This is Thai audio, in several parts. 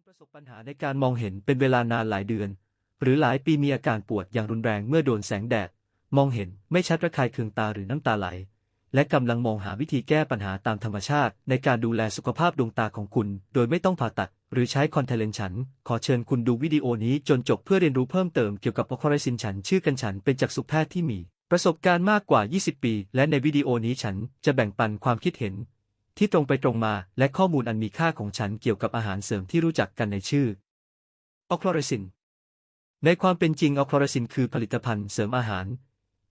คุณประสบปัญหาในการมองเห็นเป็นเวลานานหลายเดือน หรือหลายปีมีอาการปวดอย่างรุนแรงเมื่อโดนแสงแดด มองเห็นไม่ชัดระคายเคืองตาหรือน้ำตาไหล และกำลังมองหาวิธีแก้ปัญหาตามธรรมชาติ ในการดูแลสุขภาพดวงตาของคุณ โดยไม่ต้องผ่าตัด หรือใช้คอนแทคเลนส์ฉัน ขอเชิญคุณดูวิดีโอนี้จนจบเพื่อเรียนรู้เพิ่มเติมเกี่ยวกับอคอรซินฉันชื่อกันฉันเป็นจักษุแพทย์ที่มี ประสบการณ์มากกว่า 20 ปี และในวิดีโอนี้ฉันจะแบ่งปันความคิดเห็น ที่ตรงไปตรงมาและข้อมูลอันมีค่าของฉันเกี่ยวกับอาหารเสริมที่รู้จักกันในชื่อออคลอรซิน ในความเป็นจริงออคลอรซินคือผลิตภัณฑ์เสริมอาหาร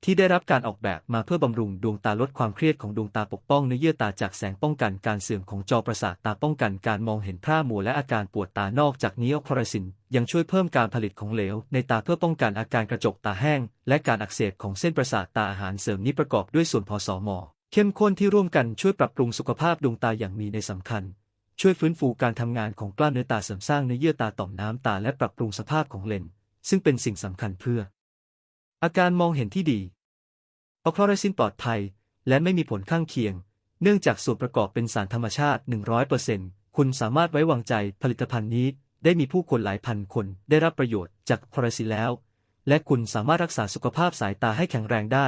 ที่ได้รับการออกแบบมาเพื่อบำรุงดวงตาลดความเครียดของดวงตาปกป้องเนื้อเยื่อตาจากแสงป้องกันการเสื่อมของจอประสาทตาป้องกันการมองเห็นพร่ามัวและอาการปวดตานอกจากนี้ออคลอรซินยังช่วยเพิ่มการผลิตของเหลว ในตาเพื่อป้องกันอาการกระจกตาแห้ง และการอักเสบของเส้นประสาทตาอาหารเสริมนี้ประกอบด้วยส่วนผสม เข้มข้นที่ร่วมกันช่วยปรับปรุงสุขภาพดวงตาอย่างมีในสำคัญ ช่วยฟื้นฟูการทำงานของกล้ามเนื้อตาเสริมสร้างเนื้อเยื่อตาต่อมน้ำตาและปรับปรุงสภาพของเลนซึ่งเป็นสิ่งสำคัญเพื่อ อาการมองเห็นที่ดีอคลอไรซินปลอดภัย และไม่มีผลข้างเคียง เนื่องจากส่วนประกอบเป็นสารธรรมชาติ 100%คุณสามารถไว้วางใจผลิตภัณฑ์นี้ ได้มีผู้คนหลายพันคนได้รับประโยชน์จากคลอไรซินแล้ว และคุณสามารถรักษาสุขภาพสายตาให้แข็งแรงได้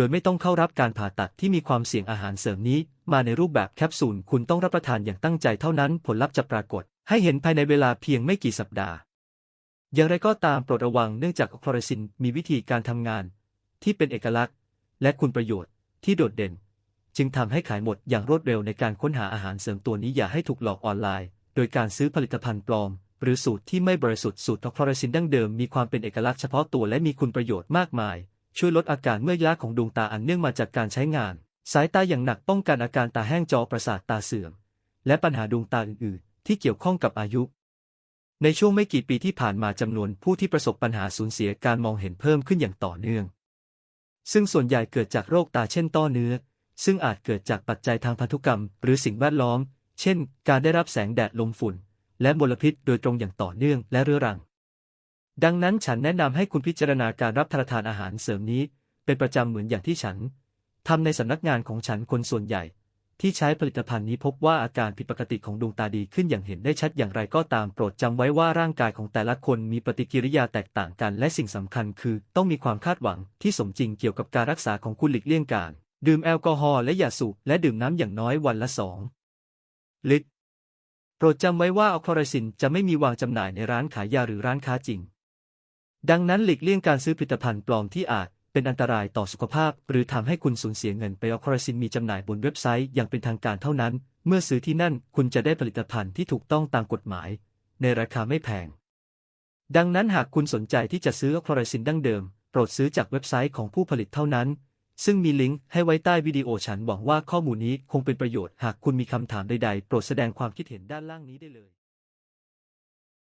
ดยไม่ต้องเข้ารับการผ่าตัดที่มีความเสี่ยงอาหารเสริมนี้ มาในรูปแบบแคปซูลคุณต้องรับประทานอย่างตั้งใจเท่านั้นผลลัพธ์จะปรากฏ ให้เห็นภายในเวลาเพียงไม่กี่สัปดาห์ อย่างไรก็ตามโปรดระวังเนื่องจากคลอไรซินมีวิธีการทำงาน ที่เป็นเอกลักษณ์ และคุณประโยชน์ที่โดดเด่น จึงทำให้ขายหมดอย่างรวดเร็วในการค้นหาอาหารเสริมตัวนี้อย่าให้ถูกหลอกออนไลน์ โดยการซื้อผลิตภัณฑ์ปลอม หรือสูตรที่ไม่บริสุทธิ์สูตรคลอไรซินดั้งเดิมมีความเป็นเอกลักษณ์เฉพาะตัวและมีคุณประโยชน์มากมาย ช่วยลดอาการเมื่อยล้าของดวงตาอันเนื่องมาจากการใช้งาน สายตาอย่างหนักป้องกันอาการตาแห้งจอประสาทตาเสื่อม และปัญหาดวงตาอื่น ๆ ที่เกี่ยวข้องกับอายุ ในช่วงไม่กี่ปีที่ผ่านมาจำนวนผู้ที่ประสบปัญหาสูญเสียการมองเห็นเพิ่มขึ้นอย่างต่อเนื่อง ซึ่งส่วนใหญ่เกิดจากโรคตาเช่นต้อเนื้อ ซึ่งอาจเกิดจากปัจจัยทางพันธุกรรม หรือสิ่งแวดล้อม เช่น การได้รับแสงแดดลมฝุ่น และมลพิษโดยตรงอย่างต่อเนื่องและเรื้อรัง ดังนั้นฉันแนะนำให้คุณพิจารณาการรับประทานอาหารเสริมนี้ เป็นประจำเหมือนอย่างที่ฉันทำในสำนักงานของฉันคนส่วนใหญ่ ที่ใช้ผลิตภัณฑ์นี้พบว่าอาการผิดปกติของดวงตาดีขึ้นอย่างเห็นได้ชัดอย่างไรก็ตามโปรดจำไว้ว่าร่างกายของแต่ละคนมีปฏิกิริยาแตกต่างกัน และสิ่งสำคัญคือ ต้องมีความคาดหวังที่สมจริงเกี่ยวกับการรักษาของคุณหลีกเลี่ยงการ ดื่มแอลกอฮอล์และยาสูบและดื่มน้ำอย่างน้อยวันละสองลิตรโปรดจำไว้ว่าอัลคอไรซินจะไม่มีวางจำหน่ายในร้านขายยาหรือร้านค้าจริง ดังนั้นหลีกเลี่ยงการซื้อผลิตภัณฑ์ปลอมที่อาจเป็นอันตรายต่อสุขภาพ หรือทำให้คุณสูญเสียเงินไปอัลคอรซินมีจำหน่ายบนเว็บไซต์อย่างเป็นทางการเท่านั้น เมื่อซื้อที่นั่นคุณจะได้ผลิตภัณฑ์ที่ถูกต้องตามกฎหมาย ในราคาไม่แพง ดังนั้นหากคุณสนใจที่จะซื้ออัลคอรซินดั้งเดิม โปรดซื้อจากเว็บไซต์ของผู้ผลิตเท่านั้น ซึ่งมีลิงก์ให้ไว้ใต้วิดีโอฉันหวังว่าข้อมูลนี้คงเป็นประโยชน์ หากคุณมีคำถามใดๆ โปรดแสดงความคิดเห็นด้านล่างนี้ได้เลย